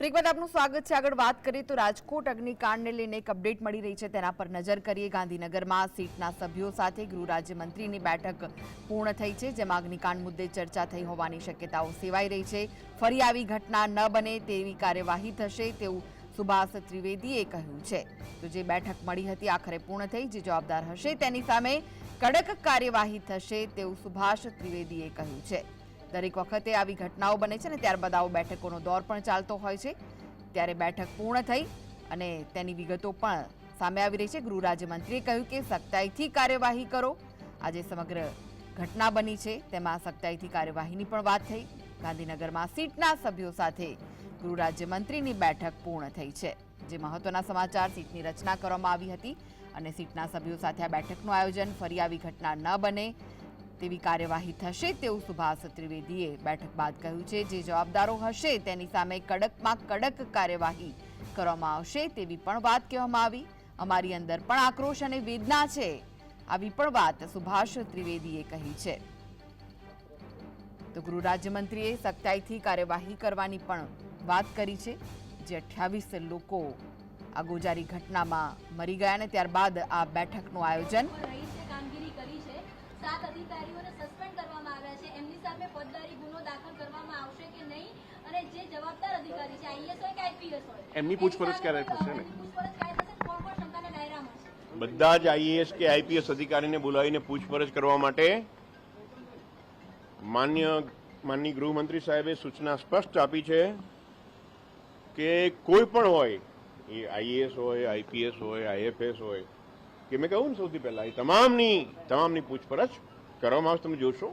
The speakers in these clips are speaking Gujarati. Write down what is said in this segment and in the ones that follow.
પ્રિકવત આપનું સ્વાગત છે. આગળ વાત કરીએ તો રાજકોટ અગ્નિકાંડને લઈને એક અપડેટ મળી રહી છે. તેના પર નજર કરીએ. ગાંધીનગરમાં સીટના સભ્યો સાથે ગૃહ રાજ્યમંત્રીની બેઠક પૂર્ણ થઈ છે, જેમાં અગ્નિકાંડ મુદ્દે ચર્ચા થઈ હોવાની શક્યતાઓ સેવાઈ રહી છે. ફરી આવી ઘટના ન બને તેવી કાર્યવાહી થશે તેવું સુભાષ ત્રિવેદીએ કહ્યું છે. તો જે બેઠક મળી હતી, આખરે પૂર્ણ થઈ, જે જવાબદાર હશે તેની સામે કડક કાર્યવાહી થશે તેવું સુભાષ ત્રિવેદીએ કહ્યું છે. દરેક વખતે આવી ઘટનાઓ બને છે ને ત્યારબાદ આવો બેઠકોનો દોર પણ ચાલતો હોય છે. ત્યારે બેઠક પૂર્ણ થઈ અને તેની વિગતો પણ સામે આવી રહી છે. ગૃહ રાજ્યમંત્રીએ કહ્યું કે સખ્તાઈથી કાર્યવાહી કરો. આજે સમગ્ર ઘટના બની છે. તેમાં સખ્તાઈથી કાર્યવાહીની પણ વાત થઈ. ગાંધીનગરમાં સીટના સભ્યો સાથે ગૃહ રાજ્યમંત્રીની બેઠક પૂર્ણ થઈ છે. જે મહત્વના સમાચાર, સીટની રચના કરવામાં આવી હતી અને સીટના સભ્યો સાથે આ બેઠકનું આયોજન ફરી આવી ઘટના ન બને. તેવી કાર્યવાહી થશે તેવું સુભાષ ત્રિવેદીએ બેઠક બાદ કહ્યું છે. જે જવાબદારો હશે તેની સામે કડકમાં કડક કાર્યવાહી કરવામાં આવશે તેવી પણ વાત કહેવામાં આવી. અમારી અંદર પણ આક્રોશ અને વેદના છે, આવી પણ વાત સુભાષ ત્રિવેદીએ કહી છે. તો ગૃહ રાજ્યમંત્રીએ સખ્તાઈથી કાર્યવાહી કરવાની પણ વાત કરી છે. જે અઠ્યાવીસ લોકો આ ગોજારી ઘટનામાં મરી ગયા અને ત્યારબાદ આ બેઠકનું આયોજન રહીશે કામગીરી કરી છે સાત અધિકારીઓને સસ્પેન્ડ કરવામાં આવ્યા છે એમની સામે ફોજદારી ગુનો દાખલ કરવામાં આવશે કે નહીં? અને જે જવાબદાર અધિકારી છે આઈએસ હોય કે આઈપીએસ હોય? એમની પૂછપરછ ક્યારે થશે ને? બધા જ આઈએએસ કે આઈપીએસ અધિકારીને બોલાવીને પૂછપરછ કરવા માટે માન્ય માનની ગૃહમંત્રી સાહેબે સૂચના સ્પષ્ટ આપી છે કે કોઈ પણ હોય એ આઈએએસ હોય આઈપીએસ હોય આઈએફએસ હોય કે મેં કહ્યું ને સૌથી પહેલા એ તમામની તમામની પૂછપરછ કરવામાં આવશે. તમે જોશો.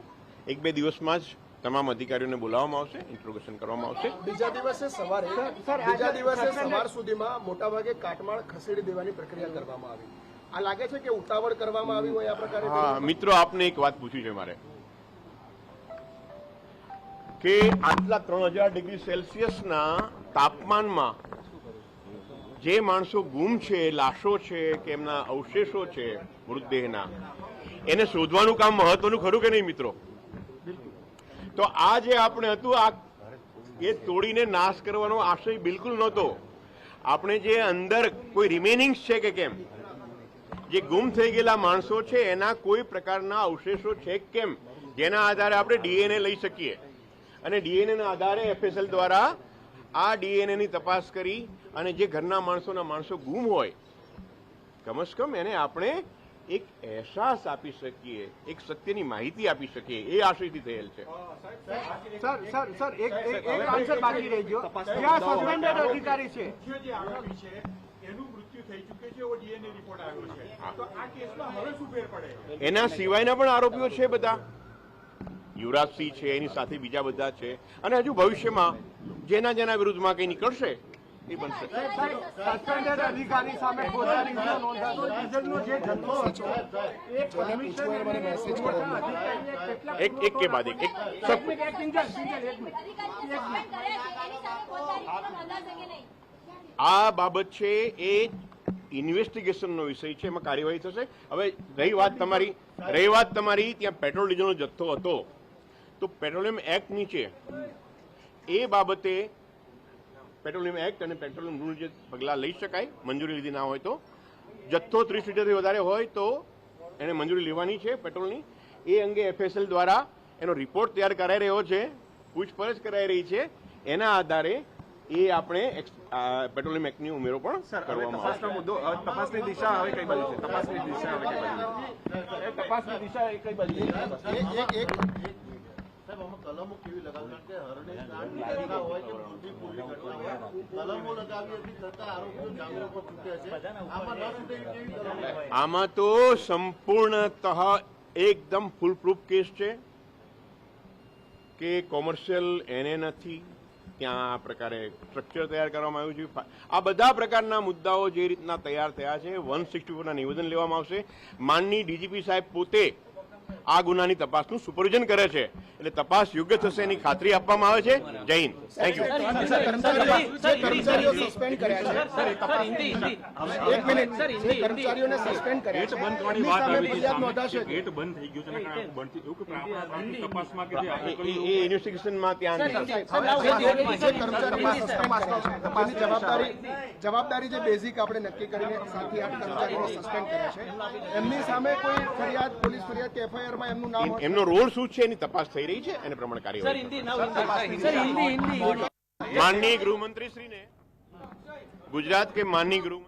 એક બે દિવસમાં જ તમામ અધિકારીઓને બોલાવવામાં આવશે ઇન્ટ્રોગેશન કરવામાં આવશે. બીજા દિવસે સવારે બીજા દિવસે સવાર સુધીમાં મોટાભાગે કાટમાળ ખસેડી દેવાની પ્રક્રિયા કરવામાં આવી. આ લાગે છે કે ઉતાવળ કરવામાં આવી હોય આ પ્રકારે હા મિત્રો આપને એક વાત પૂછવી છે મારે. કે આટલા ત્રણ હજાર ડિગ્રી સેલ્સિયસના તાપમાનમાં જે માણસો ગુમ છે લાશો છે કે એમના અવશેષો છે મૃતદેહના એને શોધવાનું કામ મહત્વનું ખરું કે નહીં મિત્રો? તો આ જે આપણે હતું, આ એ તોડીને નાશ કરવાનો આશય બિલકુલ નહોતો. આપણે જે અંદર કોઈ રિમેનિંગ્સ છે કે કેમ? જે ગુમ થઈ ગયેલા માણસો છે, એના કોઈ પ્રકારના અવશેષો છે કેમ? જેના આધારે આપણે ડીએનએ લઈ શકીએ. અને ડીએનએ ના આધારે એફએસએલ દ્વારા આ ડીએનએ ની તપાસ કરી અને જે ઘરના માણસોના માણસો ગુમ હોય કમસ કમ એને આપણે એક અહેસાસ આપી શકીએ એક સત્યની માહિતી આપી શકીએ એ આશયથી થયેલ છે. સર સર સર એક આન્સર બાકી રહી ગયો ક્યાં સસ્પેન્ડેડ અધિકારી છે. મુખ્ય જે આરોપી છે એનું મૃત્યુ થઈ ચૂક્યું છે એવો ડીએનએ રિપોર્ટ આવ્યો છે. તો આ કેસમાં હવે શું ફેર પડે? એના સિવાયના પણ આરોપીઓ છે બધા. યુવરાજસિંહ છે એની સાથે બીજા બધા છે. અને હજુ ભવિષ્યમાં જેના જેના વિરુદ્ધમાં કંઈ નીકળશે એ બનશે. સસ્પેન્ડેડ અધિકારી સામે ફોજદારી ગુનો નોંધાતો ડીઝલનો જે જથ્થો હતો એ કમિશનર એક એક કે બાદ એક સબ મિનિટ આ બાબત છે એ ઇન્વેસ્ટિગેશનનો વિષય છે એમાં કાર્યવાહી થશે. હવે રહી વાત તમારી રહી વાત તમારી ત્યાં પેટ્રોલ ડીઝલનો જથ્થો હતો. તો પેટ્રોલિયમ એક્ટ નીચે. એ બાબતે પેટ્રોલિયમ એક્ટ અને પેટ્રોલિયમ રૂલ જે પગલાં લઈ શકાય મંજૂરી લીધી ના હોય તો. જથ્થો ત્રીસ લીટરથી વધારે હોય તો એને મંજૂરી લેવાની છે પેટ્રોલની. એ અંગે એફએસએલ દ્વારા એનો રિપોર્ટ તૈયાર કરાઈ રહ્યો છે પૂછપરછ કરાઈ રહી છે. એના આધારે એ આપણે પેટ્રોલિયમ એક્ટની ઉમેરો પણ કરવામાં આવશે. તપાસનો મુદ્દો તપાસની દિશા હવે કઈ બાજુ છે? તપાસની દિશા હવે કઈ બાજુ છે? તપાસની દિશા એ કઈ બાજુ છે? કલમો કેવી લગાવી કારણ કે હરણે હોય કે મોટી પૂરી ઘટના હોય આમાં તો સંપૂર્ણતઃ એકદમ ફૂલ પ્રૂફ કેસ છે કે કોમર્શિયલ એને નથી ત્યાં આ પ્રકારે સ્ટ્રક્ચર તૈયાર કરવામાં આવ્યું છે. આ બધા પ્રકારના મુદ્દાઓ જે રીતના તૈયાર થયા છે વન સિક્સટી ફોરના નિવેદન લેવામાં આવશે. માનની ડીજીપી સાહેબ પોતે આ ગુનાની તપાસનું સુપરવિઝન કરે છે એટલે તપાસ યોગ્ય થશે એની ખાતરી આપવામાં આવે છે જય હિન્દ થેન્ક યુ જે કર્મચારીઓ જે કર્મચારીઓ સસ્પેન્ડ કર્યા છે એક મિનિટ જે કર્મચારીઓને સસ્પેન્ડ કર્યા છે એમની સામે ફરિયાદ નોંધાશે કે? ગેટ બંધ થઈ ગયો છે અને આખું બંધ થયું. એવું કે આપણા પ્રાથમિક તપાસમાં કે જે આપણે એ એ ઇન્વેસ્ટિગેશનમાં ત્યાં જે જે કર્મચારીઓની તપાસની જવાબદારી જવાબદારી જે બેઝિક આપણે નક્કી કરીને સાથી આઠ કર્મચારીઓને સસ્પેન્ડ કર્યા છે એમની સામે કોઈ ફરિયાદ પોલીસ ફરિયાદ કે એફઆઈઆર એમનું નામ એમનો રોલ શું છે એની તપાસ થઈ રહી છે એને પ્રમાણે કાર્યવાહી માનનીય ગૃહમંત્રી શ્રીને ગુજરાત કે માનનીય ગૃહ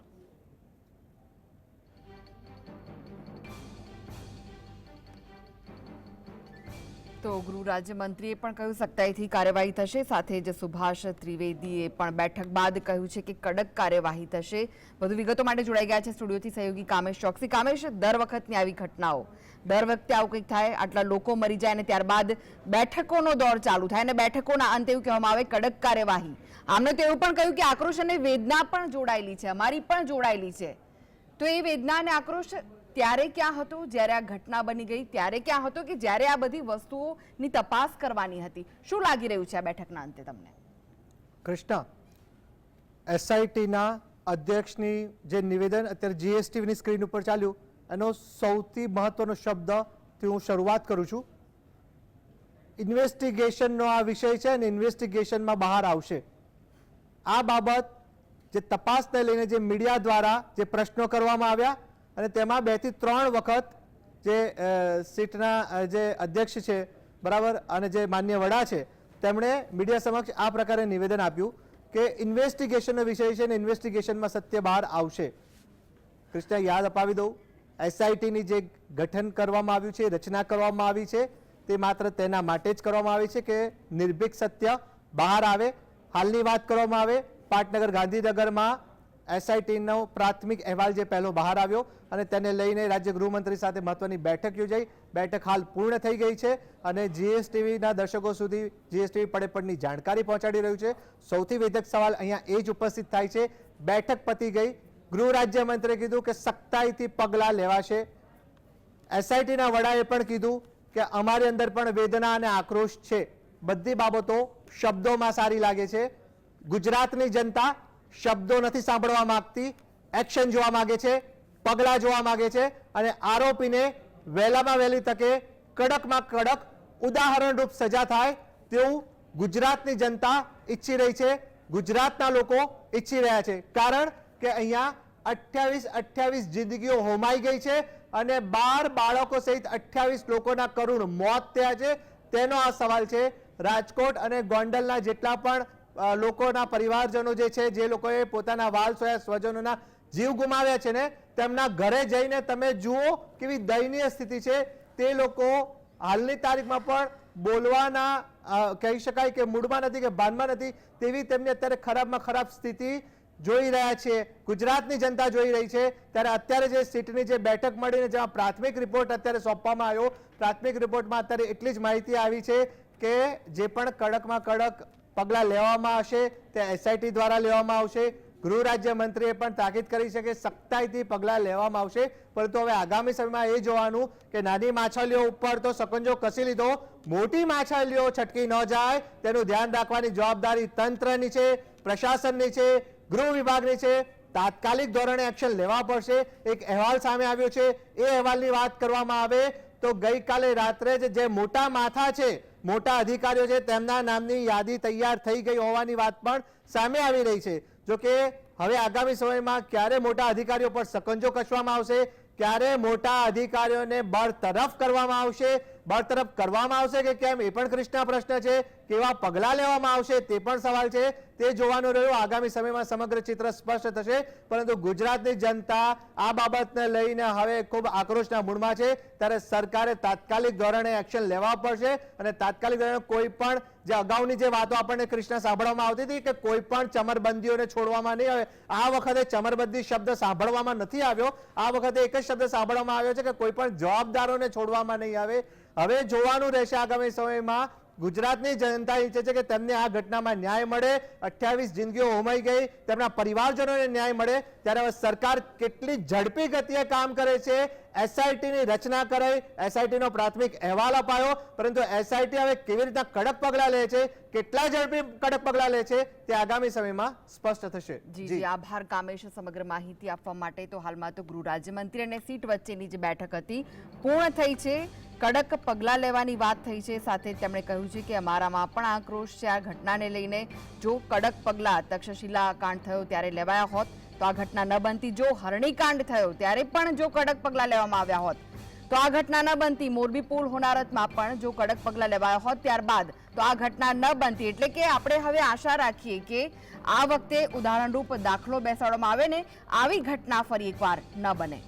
તો ગૃહ રાજ્યમંત્રીએ પણ કહ્યું, સખ્તાઈથી કાર્યવાહી થશે. સાથે જ સુભાષ ત્રિવેદીએ પણ બેઠક બાદ કહ્યું છે કે કડક કાર્યવાહી થશે. વધુ વિગતો માટે જોડાઈ ગયા છે સ્ટુડિયોથી સહયોગી કામેશ ચોકસી. કામેશ, દર વખતની આવી ઘટનાઓ. દર વખતે આવું કંઈક થાય, આટલા લોકો મરી જાય અને ત્યારબાદ બેઠકોનો દોર ચાલુ થાય અને બેઠકોના અંતે એવું કહેવામાં આવે, કડક કાર્યવાહી. આમને તો એવું પણ કહ્યું કે આક્રોશ અને વેદના પણ જોડાયેલી છે, અમારી પણ જોડાયેલી છે. તો એ વેદના અને આક્રોશ ત્યારે ક્યાં હતો? જ્યારે આ ઘટના બની ગઈ, ત્યારે ક્યાં હતો કે જ્યારે આ બધી વસ્તુઓની તપાસ કરવાની હતી? શું લાગી રહ્યું છે આ બેઠકના અંતે તમને? કૃષ્ણા એસઆઈટીના અધ્યક્ષની જે નિવેદન અત્યારે જીએસટીની સ્ક્રીન ઉપર ચાલ્યું, એનો સૌથી મહત્વનો શબ્દથી હું શરૂઆત કરું છું. ઇન્વેસ્ટિગેશનનો આ વિષય છે અને ઇન્વેસ્ટિગેશનમાં બહાર આવશે. આ બાબત જે તપાસને લઈને જે મીડિયા દ્વારા જે પ્રશ્નો કરવામાં આવ્યા અને તેમાં બેથી ત્રણ વખત જે સીટના જે અધ્યક્ષ છે, બરાબર, અને જે માન્ય વડા છે, તેમણે મીડિયા સમક્ષ આ પ્રકારે નિવેદન આપ્યું કે ઇન્વેસ્ટિગેશનનો વિષય છે અને ઇન્વેસ્ટિગેશનમાં સત્ય બહાર આવશે. કૃષ્ણ યાદ અપાવી દઉં. એસઆઈટીની જે ગઠન કરવામાં આવ્યું છે, રચના કરવામાં આવી છે, તે માત્ર તેના માટે જ કરવામાં આવી છે કે નિર્ભીક સત્ય બહાર આવે. હાલની વાત કરવામાં આવે, પાટનગર ગાંધીનગરમાં એસઆઈટીનો પ્રાથમિક અહેવાલ જે પહેલો બહાર આવ્યો અને તેને લઈને રાજ્ય ગૃહમંત્રી સાથે મહત્વની બેઠક યોજાઈ. બેઠક હાલ પૂર્ણ થઈ ગઈ છે અને જીએસટીવીના દર્શકો સુધી જીએસટીવી પડેપડની જાણકારી પહોંચાડી રહ્યું છે. સૌથી વેધક સવાલ અહીંયા એ જ ઉપસ્થિત થાય છે. બેઠક પતી ગઈ. ગૃહ રાજ્યમંત્રીએ કીધું કે સખ્તાઈથી પગલાં લેવાશે. એસઆઈટીના વડાએ પણ કીધું કે અમારી અંદર પણ વેદના અને આક્રોશ છે. બધી બાબતો શબ્દોમાં સારી લાગે છે. ગુજરાતની જનતા શબ્દો નથી સાંભળવા માંગતી એક્શન જોવા માંગે છે, પગલાં જોવા માંગે છે અને આરોપીને વહેલામાં વહેલી તકે કડકમાં કડક ઉદાહરણરૂપ સજા થાય તેવું ગુજરાતની જનતા ઈચ્છી રહી છે, ગુજરાતના લોકો ઈચ્છી રહ્યા છે. કારણ કે અહીંયા અઠ્યાવીસ અઠ્યાવીસ જિંદગીઓ હોમાઈ ગઈ છે અને બાર બાળકો સહિત અઠ્યાવીસ લોકોના કરુણ મોત થયા છે. તેનો આ સવાલ છે, રાજકોટ અને ગોંડલના જેટલા પણ લોકોના પરિવારજનો જે છે, જે લોકોએ પોતાના વાલ સોયા સ્વજનોના જીવ ગુમાવ્યા છે ને, તેમના ઘરે જઈને તમે જુઓ કેવી દયનીય સ્થિતિ છે. તે લોકો હાલની તારીખમાં પણ બોલવાના કહી શકાય કે મૂડમાં નથી કે ભાનમાં નથી તેવી તેમની અત્યારે ખરાબમાં ખરાબ સ્થિતિ જોઈ રહ્યા છે. ગુજરાતની જનતા જોઈ રહી છે. ત્યારે અત્યારે જે સીટની જે બેઠક મળીને જેમાં પ્રાથમિક રિપોર્ટ અત્યારે સોંપવામાં આવ્યો. પ્રાથમિક રિપોર્ટમાં અત્યારે એટલી જ માહિતી આવી છે કે જે પણ કડકમાં કડક પગલાં લેવામાં આવશે, તે એસઆઈટી દ્વારા લેવામાં આવશે. ગૃહ રાજ્યમંત્રીએ પણ તાકીદ કરી છે કે સખ્તાઈથી પગલાં લેવામાં આવશે. પરંતુ હવે આગામી સમયમાં એ જોવાનું કે નાની માછલીઓ ઉપર તો સકંજો કસી લીધો, મોટી માછલીઓ છટકી ન જાય. તેનું ધ્યાન રાખવાની જવાબદારી તંત્રની છે, પ્રશાસનની છે, ગૃહ વિભાગની છે. તાત્કાલિક ધોરણે એક્શન લેવા પડશે. એક અહેવાલ સામે આવ્યો છે. એ અહેવાલની વાત કરવામાં આવે તો ગઈકાલે રાત્રે જ મોટા માથા છે મોટા અધિકારીઓ છે, તેમના નામની યાદી તૈયાર થઈ ગઈ હોવાની વાત પણ સામે આવી રહી છે. જો કે, હવે આગામી સમયમાં ક્યારે મોટા અધિકારીઓ પર સકંજો કસવામાં આવશે? ક્યારે મોટા અધિકારીઓને બરતરફ કરવામાં આવશે? બરતરફ કરવામાં આવશે કે કેમ? એ પણ કૃષ્ણ પ્રશ્ન છે. કેવા પગલાં લેવામાં આવશે તે પણ સવાલ છે. તે જોવાનું રહ્યું. આગામી સમયમાં સમગ્ર ચિત્ર સ્પષ્ટ થશે. પરંતુ ગુજરાતની જનતા આ બાબતને લઈને હવે ખૂબ આક્રોશના મૂળમાં છે. ત્યારે સરકારે તાત્કાલિક ધોરણે એક્શન લેવા પડશે અને તાત્કાલિક ધોરણે કોઈ પણ જે અગાઉની જે વાતો આપણને કૃષ્ણ સાંભળવામાં આવતી હતી કે કોઈ પણ ચમરબંધીઓને છોડવામાં નહીં આવે. આ વખતે ચમરબંધી શબ્દ સાંભળવામાં નથી આવ્યો. આ વખતે એક જ શબ્દ સાંભળવામાં આવ્યો છે કે કોઈ પણ જવાબદારોને છોડવામાં નહીં આવે. હવે જોવાનું રહેશે આગામી સમયમાં ગુજરાતની જનતા ઈચ્છે છે કે તેમને આ ઘટનામાં ન્યાય મળે. અઠ્યાવીસ જિંદગીઓ હોમાઈ ગઈ તેમના પરિવારજનોને ન્યાય મળે. ત્યારે હવે સરકાર કેટલી ઝડપી ગતિએ કામ કરે છે? એસઆઈટીની રચના કરાઈ એસઆઈટીનો પ્રાથમિક અહેવાલ અપાયો. પરંતુ એસઆઈટી હવે કેવી રીતના કડક પગલાં લે છે? કેટલા ઝડપી કડક પગલાં લે છે? તે આગામી સમયમાં સ્પષ્ટ થશે. જી. જી આભાર કામેશ સમગ્ર માહિતી આપવા માટે. તો હાલમાં તો ગૃહ રાજ્યમંત્રી અને સીટ વચ્ચેની જે બેઠક હતી પૂર્ણ થઈ છે. કડક પગલાં લેવાની વાત થઈ છે. સાથે તેમણે કહ્યું છે કે અમારામાં પણ આક્રોશ છે. આ ઘટનાને લઈને જો કડક પગલાં તક્ષશિલા કાંડ થયો ત્યારે લેવાયા હોત, તો આ ઘટના ન બનતી. જો હરણીકાંડ થયો ત્યારે પણ જો કડક પગલાં લેવામાં આવ્યા હોત, તો આ ઘટના ન બનતી. મોરબી પુલ હોનારતમાં પણ જો કડક પગલાં લેવાયા હોત ત્યારબાદ, તો આ ઘટના ન બનતી. એટલે કે આપણે હવે આશા રાખીએ કે આ વખતે ઉદાહરણરૂપ દાખલો બેસાડવામાં આવે ને, આવી ઘટના ફરી એકવાર ન બને.